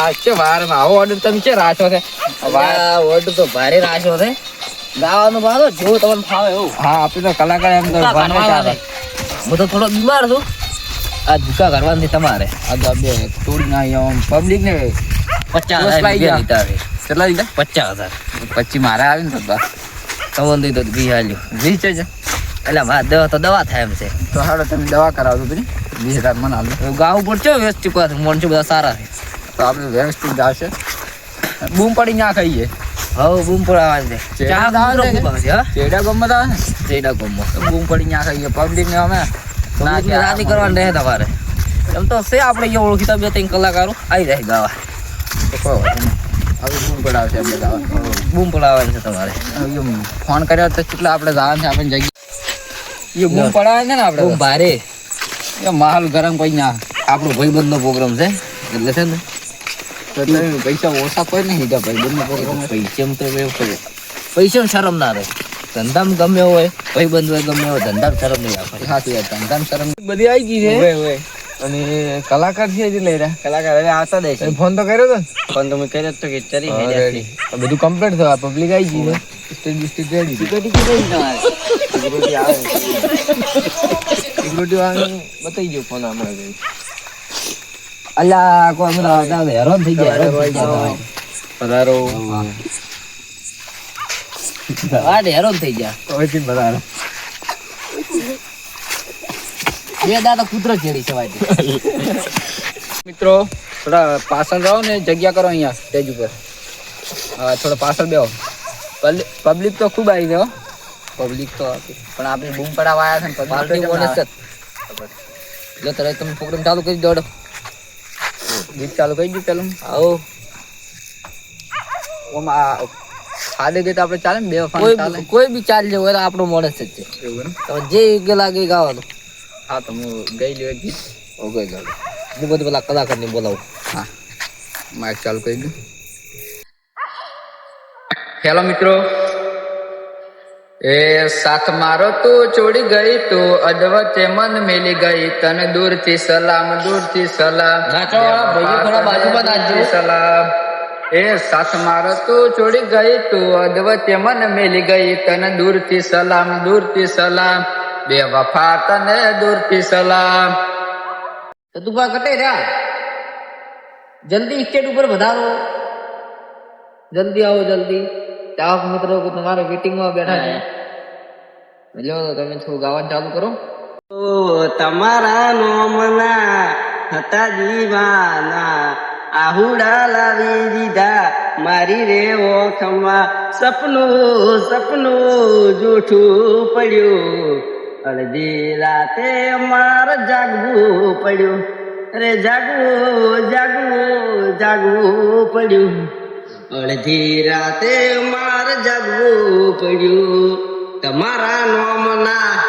આ છે વારમાં આવો ઓર્ડર તમે છે રાખ્યો છે? આ ઓર્ડર તો ભારે રાખ્યો છે. ગાવાનું ભાવ જો તમને ફાવે એવું. હા આપણે તો કલાકાર એમ તો ભૂકા ભણવા કાઢવાના ચાલે. છે. હું તો થોડો બીમાર છું. આ ધુકા કરવાની તમારે. આ તો બે તોડી ના આમ પબ્લિક ને પચાસ હજાર કેટલા લીધા? પચાસ હજાર. પછી મારે આવી ને બસ તમને દીધો વી હાલ્યું વીસ છે એટલે મારે દવા તો દવા થાય એમ છે. તો હાલો તમે દવા કરાવજો પછી વીસ હજાર મને હાલ ગાવું પડશે વ્યવસ્થિત માણસો બધા સારા છે. તો આપણે વ્યવસ્થિત આવશે બૂમ પડી ના ખાઈએ હવે બૂમ પડાવવાની છે ચા ચેડા ગમ આવે ચેડા ગમો બૂમ પડી ના ખાઈએ પબ્લિક ને અમે ના કે આ કરવાની રહે તમારે. એમ તો છે આપણે અહીંયા ઓળખીતા બે ત્રણ કલાકારો. આવી જાય ગાવા. હવે બૂમ પડાવશે આપણે બૂમ પડાવવાની છે તમારે. ફોન કર્યો તો કેટલા આપણે જવાનું છે આપણે જગ્યા. એ બૂમ પડાવે છે ને આપણે બૂમ ભારે. એ માહોલ ગરમ કોઈ ના આપણો ભાઈબંધનો પ્રોગ્રામ છે. એટલે છે ને. તો તમે પૈસા ઓછા કોઈ નહીં હીધા ભાઈ બંને પૈસામાં તો એવું કરે પૈસામાં શરમ ના રહે. ધંધામાં ગમે એવો હોય હોય ગમે એવો ધંધામાં શરમ નહીં રાખવાની. સાચી વાત ધંધામ શરમ બધી આવી ગઈ છે. અને કલાકાર છે જ લઈ રહ્યા કલાકાર હવે આવતા દે ફોન તો કર્યો તો ને? પણ તમે કર્યો તો કે ચરી બધું કમ્પ્લીટ થયું પબ્લિક આવી. ગઈ છે રેડી સિક્યુરિટી બતાવી ગયો ફોન જ. અલ્યા કોઈ બધા આવતા હેરાન થઈ ગયા પધારો. ને, હેરાન થઈ ગયા. ઓયથી પધારો. બે દાદા કૂતરો ચેડી છે વાંચી મિત્રો થોડા પાછળ રહો ને જગ્યા કરો અહીંયા સ્ટેજ ઉપર. હા થોડો પાછળ બેહો. પબ્લિક તો ખૂબ આવી ગયો પબ્લિક તો પણ આપણે બૂમ પડાવવા આવ્યા છે ને કેમ છે. એટલે તરત તમે પ્રોગ્રામ ચાલુ કરી દોડો? ગીત ચાલુ કરી દીધું પેલું. આવો. ઓમ આ ગીત આપણે ચાલે ને બે વખત કોઈ બી ચાલી. જવું આપણો માણસ જ છે એવું તમે જે યોગ્ય લાગે ગાવાનું. હા તો હું ગઈ લ્યો ગીત. ઓ ગઈ ચાલો હું બધું પેલા કલાકારને બોલાવું. હા. માઇક ચાલુ કરી દઉં. હેલો મિત્રો. એ સાથ મારો તું છોડી ગઈ તું અદવચ્ચે મન મેલી ગઈ તને દૂરથી સલામ દૂરથી સલામ નાચવાવાળા ભાઈઓ થોડા બાજુમાં નાચજો. દૂરથી સલામ એ સાથ મારો તું છોડી ગઈ તું અદવચ્ચે મન મેલી ગઈ તને દૂરથી સલામ દૂરથી સલામ બે વફા તને દૂરથી સલામ તો તું પા કટે રહ્યા જલ્દી સ્ટેટ ઉપર વધારો જલ્દી આવો જલ્દી ચાહક મિત્રો તમારે વેટિંગમાં બેઠા છે. એટલે તમે થોડું ગાવાનું ચાલુ કરો? તમારા નોમના હતા દીવાના. આહુડા લાવી દીધા. મારી રે ઓખમાં સપનું સપનું જૂઠું પડ્યું. અડધી રાતે મારે જાગવું પડ્યું. અરે જાગવું જાગવું જાગવું પડ્યું. અડધી રાતે માર જાગવું પડ્યું. તમારા નોમના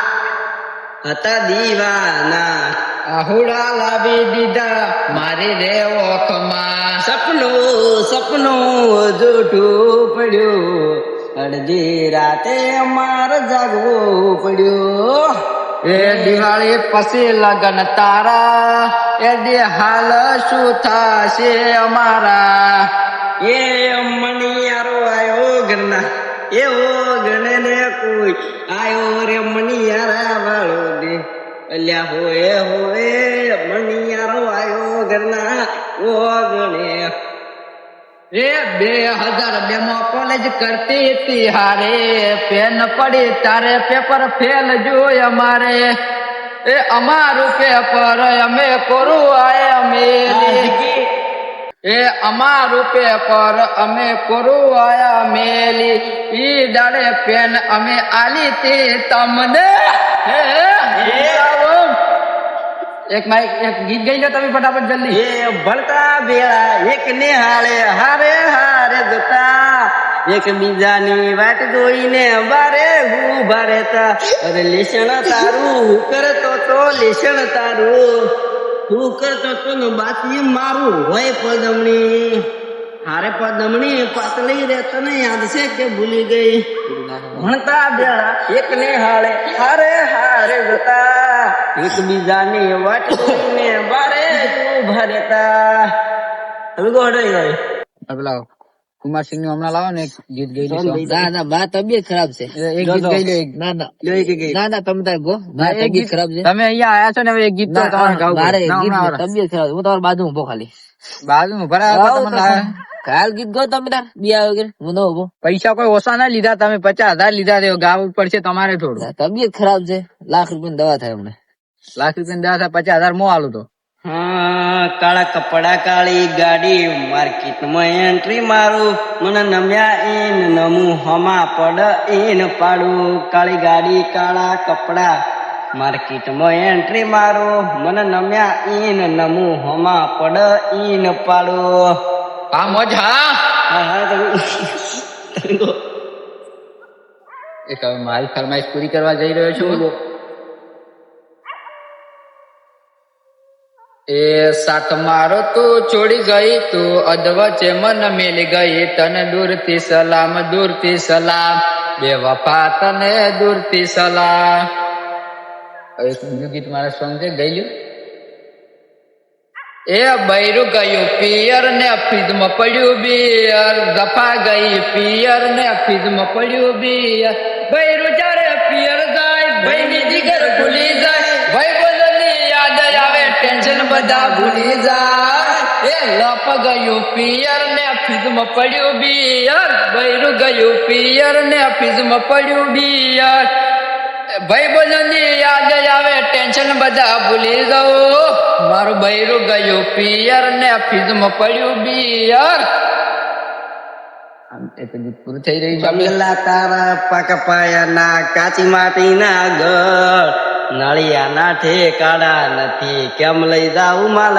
હતા દીવાના. આહુડા લાવી દીધા મારી રે ઓખમાં. સપનું સપનું જૂઠું પડ્યું. અડધી રાતે માર જાગવું પડ્યું. એ દિવાળી પછી લગન તારા. એ દે હાલ શું થશે અમારા. એ મણિયારો આયો ગના એવો ગણે ને કોઈ. આયો રે મણિયારા વાળો દે. અલ્યા હોએ હોએ મણિયારો આયો ઘરના ઓ ગણે. એ બે હજાર બે માં કોલેજ કરતી હતી હારે. પેન પડી તારે પેપર ફેલ જોય અમારે. એ અમારું પેપર અમે કરું આય અમે એ અમારું પેપર અમે કોરું આયા મેલી. ઈ દાડે પેન અમે આલી તે તમને. એક માઇક એક ગીત ગઈ લો તમે ફટાફટ જલ્દી. એ ભણતા ભેળા એક ને હાળે હારે હારે જતા. એક બીજાની વાટ જોઈને બારે હું રહેતા અરે લેસણ તારું હું કરતો તો લેસણ તારું. હું કરતો તો ને બાતી મારું હોય પદમણી. હારે પદમણી પાતળી રે, તને યાદ છે કે ભૂલી ગઈ? ભણતા બેળા એક ને હાળે, હારે હારે જતા. વાટ ને બારે તું હટો નહીં આ પેલા કુમારસિંહનું હમણાં લાવો ને એક ગીત ગઈ ના ના મારા તબિયત ખરાબ છે. એક ગીત ગઈ લે ના ના. ના ના તમે તાર ગો મારી એક તબિયત ગીત ખરાબ છે. તમે અહીંયા આયા છો ને હવે એક ગીત તો તમારે ગાવું મારે. તબિયત ખરાબ હું તમારી બાજુ ઊભો ખાલી. બાજુ ભરાયા તમને કાલ ગીત ગો તમે તાર. બિયા વગર હું ન ઊભો પૈસા કોઈ ઓછા ના લીધા તમે પચાસ હજાર લીધા તે ગાવું પડશે તમારે થોડું. તબિયત ખરાબ છે. લાખ રૂપિયા દવા થાય હમણાં. લાખ રૂપિયા દવા થાય પચાસ હજાર મો આલું તો. હા કાળા કપડા કાળી ગાડી માર્કેટમાં એન્ટ્રી મારું. મને નમ્યા ઈન નમું હમા પડ ઈન પાડું. કાળી ગાડી કાળા કપડા માર્કેટમાં એન્ટ્રી મારું. મને નમ્યા ઈન નમું હમા પડ ઈન પાડું. હા મોજ હા? હા હા તમે તમે એક હવે મારી ફરમાઈશ પૂરી કરવા જઈ રહ્યો છું. એ સાથ મારો તું છોડી ગઈ, તું અધવચે મન મેલી ગઈ, તન દૂરથી સલામ દૂરથી સલામ, બે વફા તને દૂરથી સલામ. એક બીજું ગીત મારા સોંગ છે? એ બૈરું ગયું, પિયર ને ફીજમાં પડ્યું બિયર, દફા ગઈ, પિયર ને ફીજમાં પડ્યું બિયર. બૈરું જ્યારે પિયર જાય ભાઈની જીગર ભૂલી જાય ભાઈ ટેન્શન બધા ભૂલી જાય. એ લપ ગયું પિયર ને ફીજમાં પડ્યું બિયર. બૈરું ગયું પિયર ને ફીજમાં પડ્યું બિયર. ભાઈ બોલની યાદ આવે, ટેન્શન બધા ભૂલી જાઓ. મારું બૈરું ગયું પિયર ને ફીજમાં પડ્યું બિયર. પૂરું થઈ રહ્યું છે. આપણે. બંગલા ના કાચી પાયાના ના માટીના ઘર નળિયાના ઠેકાડા નથી. કેમ લઈ જાઉં માલ?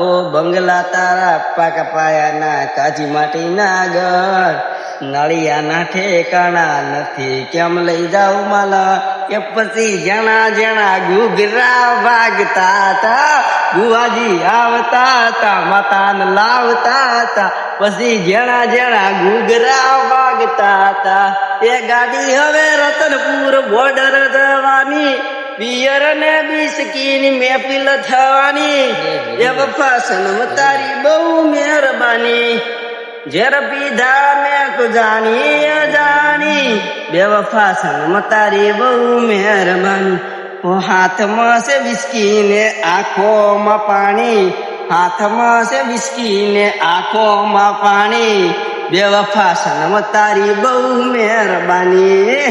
ઓ બંગલા તારા પાક પાયાના કાચી માટીના નળિયા નળિયાના ઠેકાણા નથી. કેમ લઈ જાઉં માલ? કે પછી જણા જણા ઘૂઘરા વાગતા હતા. ગુવાજી આવતા હતા માતાને લાવતા હતા. પછી જણા જણા ઘૂઘરા વાગતા હતા. એ ગાડી હવે રતનપુર બોર્ડર જવાની. પિયર ને બિસ્કીની મેપિલ થવાની. એ વફા સનમ તારી બહુ મહેરબાની. ઝેર પીધા મેં કુજાની જાણી. અજાણી બે વફા સનમ તારી બહુ મહેરબાની. ઓ હાથમાં છે બિસ્કી ને આંખોમાં પાણી. હાથમાં છે બિસ્કી ને આંખોમાં પાણી. બે વફા સનમ તારી બહુ મહેરબાની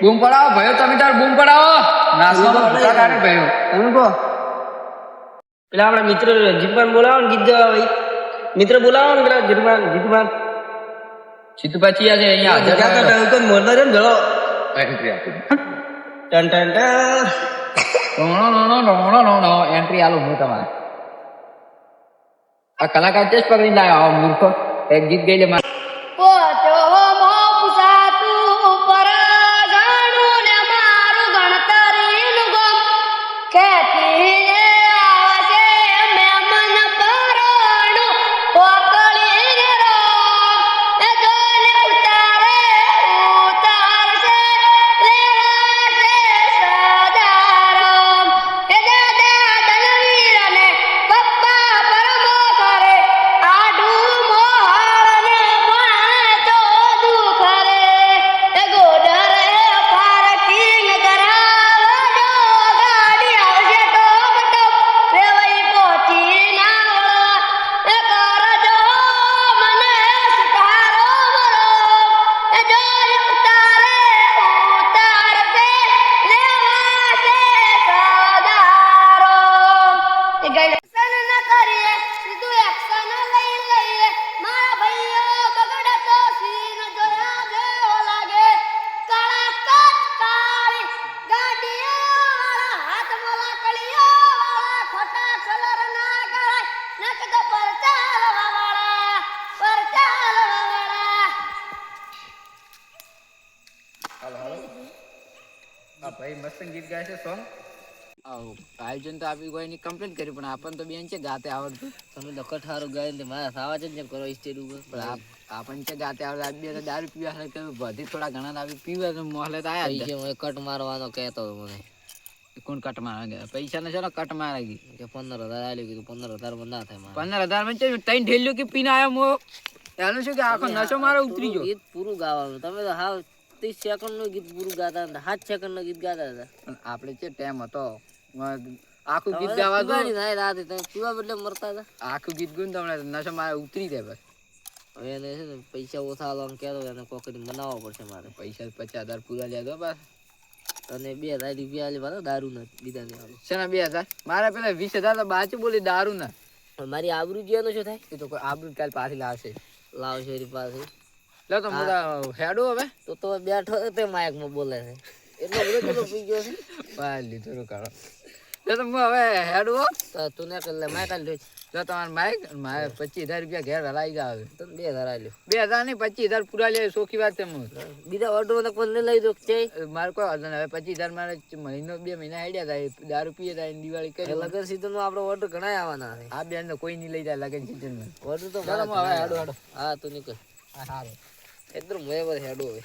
બૂમ પડાવો ભાઈઓ તમે તાર બૂમ પડાવો નાસવામાં ભૂકા કાઢે ભાઈઓ તમે કહો પેલા આપણા મિત્ર જીતમાન બોલાવો ને ગીત ગાવા ભાઈ મિત્ર બોલાવો ને પેલા જીતમાન જીતમાન સીતુભા ચિયા છે અહીંયા હાજર ક્યાં થયો. કરતા હું મોરલા છે ને જળો એન્ટ્રી આપી ટન ટન ટન એન્ટ્રી આલું હું તમારે આ કલાકાર ચેસ પકડી લાવ્યો આવો મૂર્ખો એક ગીત ગઈ લે મારે પોચો એક્શન કરીએ સીધું એક્શન લઈ લઈએ. મારા ભાઈઓ બગડે તો સીન જોયા જેવો લાગે. કાળા કટ કાળી ગાડીઓ વાળા હાથ મોલા કળીઓ વાળા ખોટા કલર ના કરાય નક તો પરચાલવા વાળા પરચાલવા વાળા આ ભાઈ મસ્ત ગીત ગાય છે સોંગ આયોજન તો આપી કોઈ ની કમ્પ્લેન કરી પણ આપણને તો બેન છે ગાતે આવડતું તમે તો કઠારું ગાય ને મારા સાવા છે ને કરો સ્ટેજ ઉપર. પણ આપ- આપણને છે ગાતે આવડે આ બે દારૂ પીવા કે બધી થોડા ઘણા દારૂ પીવા તો મોહલે તો આવ્યા છે હું કટ મારવાનો કહેતો હતો મને. કોણ કટ મારે પૈસા ને ચલો કટ મારે ગઈ કે પંદર હજાર આલ્યું કીધું પંદર હજારમાં ના થાય પંદર હજારમાં છે ત્રણ ઢેલ્યું કે પીને આવ્યો મો? એનું શું કે આખો નશો મારો ઉતરી ગયો? ગીત પૂરું ગાવાનું. તમે તો હાવ ત્રીસ સેકન્ડનું ગીત પૂરું ગાતા હતા સાત સેકન્ડનું ગીત ગાતા હતા. પણ આપણે છે ટેમ હતો. આખું ગીત ગાવા દો. થાય રાતે તમે પીવા બદલે મરતા હતા. આખું ગીત ગુન તમને નશો મારે ઉતરી જાય બસ. હવે એને છે ને પૈસા ઓછા આલવાનું કહેતો એને કોકરી મનાવવો પડશે મારે. પૈસા પચાસ હજાર પૂરા લે દો બસ. તને બે હજાર રૂપિયા આલી દારૂ ના બીજા ને શેના બે હજાર? મારે પેલા વીસ હજાર તો બાચું બોલી દારૂ ના. મારી આબરૂ જીવાનું શું થાય? એ તો કોઈ આબરૂ કાલ પાછી લાવશે. લાવશે એની પાસે લે તો તો હેડું હવે. તો તો બેઠો તે માયકમાં બોલે છે. એટલો બધો કેટલો પી ગયો છે? લીધું કાઢો. તો હું હવે હેડું હો. તો તું ને કર લે માયક આલ્યો જો તમારે માઇક મારે પચીસ હજાર રૂપિયા ઘેર હલાઈ ગયા હવે. તો બે હજાર આલ્યો. બે હજાર નહીં પચીસ હજાર પૂરા લે સોખી વાત છે બીજા ઓર્ડરમાં કોઈ લઈ દો છે મારે કોઈ ઓર્ડર હવે પચીસ હજાર મારે મહિનો બે મહિના હેડ્યા થાય દારૂ પીએ થાય ને દિવાળી કરી લગન સીઝનમાં આપડે ઓર્ડર ઘણા આવવાના છે. આ બેન તો કોઈ નહીં લઈ જાય લગન સિઝનમાં ઓર્ડર તો હવે હેડો હેડો. હા તું નીકળ. હા સારું એકદમ મોય હેડો હવે.